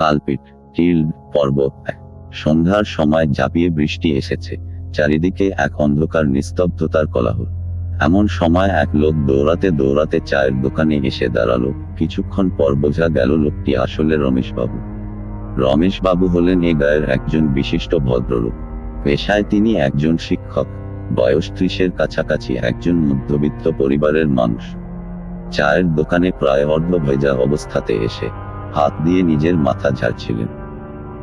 Culprit tilted পর্ব, সন্ধ্যার সময় ঝাঁপিয়ে বৃষ্টি এসেছে, চারিদিকে এক অন্ধকার নিস্তব্ধতার কোলাহল। এমন সময় এক লোক দৌড়াতে দৌড়াতে চায়ের দোকানে এসে দাঁড়াল, কিছুক্ষণ পর বোঝা গেল লোকটি আসলে রমেশবাবু। রমেশবাবু হলেন এ গায়ের একজন বিশিষ্ট ভদ্রলোক। পেশায় তিনি একজন শিক্ষক, বয়স ত্রিশের কাছাকাছি একজন মধ্যবিত্ত পরিবারের মানুষ। চায়ের দোকানে প্রায় অর্ধ ভেজা অবস্থাতে এসে হাত দিয়ে নিজের মাথা ঝাড়ছিলেন।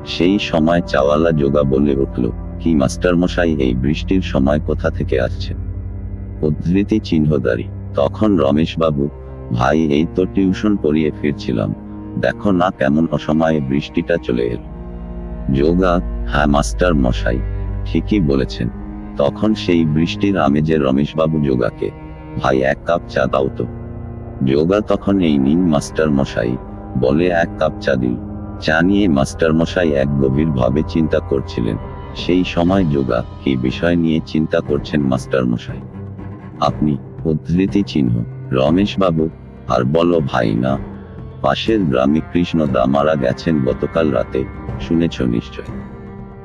সেই সময় চাওয়ালা যোগা বলে উঠল, কি মাস্টারমশাই, এই বৃষ্টির সময় কোথা থেকে আসছে উদ্ধৃতি চিহ্নদারি তখন রমেশবাবু, ভাই, এই তো টিউশন পড়িয়ে ফিরছিলাম। দেখো না কেমন অসময়ে বৃষ্টিটা চলে এল। যোগা? হ্যাঁ মাস্টার মশাই ঠিকই বলেছেন। তখন সেই বৃষ্টির আমেজে রমেশবাবু যোগাকে, ভাই, এক কাপ চা দাও তো। যোগা তখন এই নিন মাস্টার মশাই বলে এক কাপ চা দিল। চা নিয়ে মাস্টার মশাই এক গভীর ভাবে চিন্তা করছিলেন। সেই সময় যোগা কি বিষয় নিয়ে চিন্তা করছেন মাস্টার মশাই? আপনি উদ্ধৃতি চিহ্ন, রমেশ বাবু, আর বলো ভাই না। পাশের গ্রামে কৃষ্ণদা মারা গেছেন গতকাল রাতে, শুনেছ নিশ্চয়?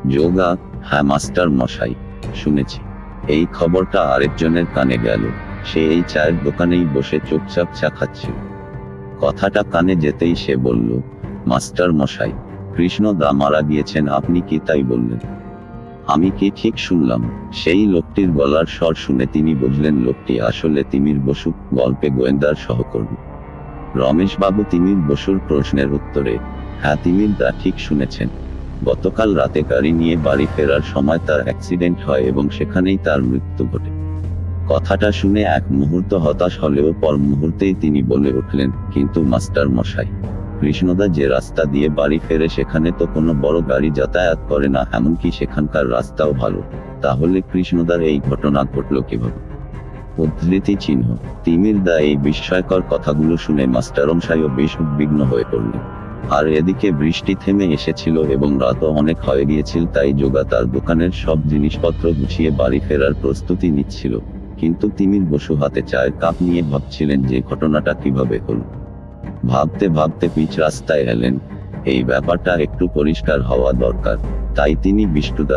যোগা হ্যাঁ মাস্টার মশাই, শুনেছি। এই খবরটা আরেকজনের কানে গেল। সে এই চায়ের দোকানেই বসে চুপচাপ চা খাচ্ছিল। কথাটা কানে যেতেই সে বলল, মাস্টার মশাই, কৃষ্ণ দা মারা গিয়েছেন, আপনি কি তাই বললেন? আমি কি ঠিক শুনলাম? সেই লোকটির গলার স্বর শুনে তিনি বুঝলেন লোকটি আসলে তিমির বসু, গল্পে গোয়েন্দার সহকর্মী। রমেশবাবু তিমির বসুর প্রশ্নের উত্তরে হ্যাঁ তিমির দা ঠিক শুনেছেন। গতকাল রাতে গাড়ি নিয়ে বাড়ি ফেরার সময় তার অ্যাক্সিডেন্ট হয় এবং সেখানেই তার মৃত্যু ঘটে। কথাটা শুনে এক মুহূর্ত হতাশ হলেও পর মুহূর্তেই তিনি বলে উঠলেন, কিন্তু মাস্টার মশাই, কৃষ্ণদা যে রাস্তা দিয়ে বাড়ি ফেরে সেখানে তো কোনো বড় গাড়ি যাতায়াত করে না, এমনকি সেখানকার রাস্তাও ভালো। তাহলে কৃষ্ণদার এই ঘটনা ঘটল কীভাবে? উদ্ধৃতি চিহ্ন, তিমির দা এই বিস্ময়কর কথাগুলো শুনে মাস্টার মাস্টারমশাইও বেশ উদ্বিগ্ন হয়ে পড়লেন। আর এদিকে বৃষ্টি থেমে এসেছিল এবং রাতও অনেক হয়ে গিয়েছিল, তাই যোগা তার দোকানের সব জিনিসপত্র গুছিয়ে বাড়ি ফেরার প্রস্তুতি নিচ্ছিল। কিন্তু তিনি বসু হাতে চায়ের কাপ নিয়ে ভাবছিলেন যে ঘটনাটা কীভাবে হল। ভাবতে ভাবতে পিচ রাস্তায় এলেন। এই ব্যাপারটা একটু পরিষ্কার হওয়া দরকার, তাই তিনি বিষ্ণুদা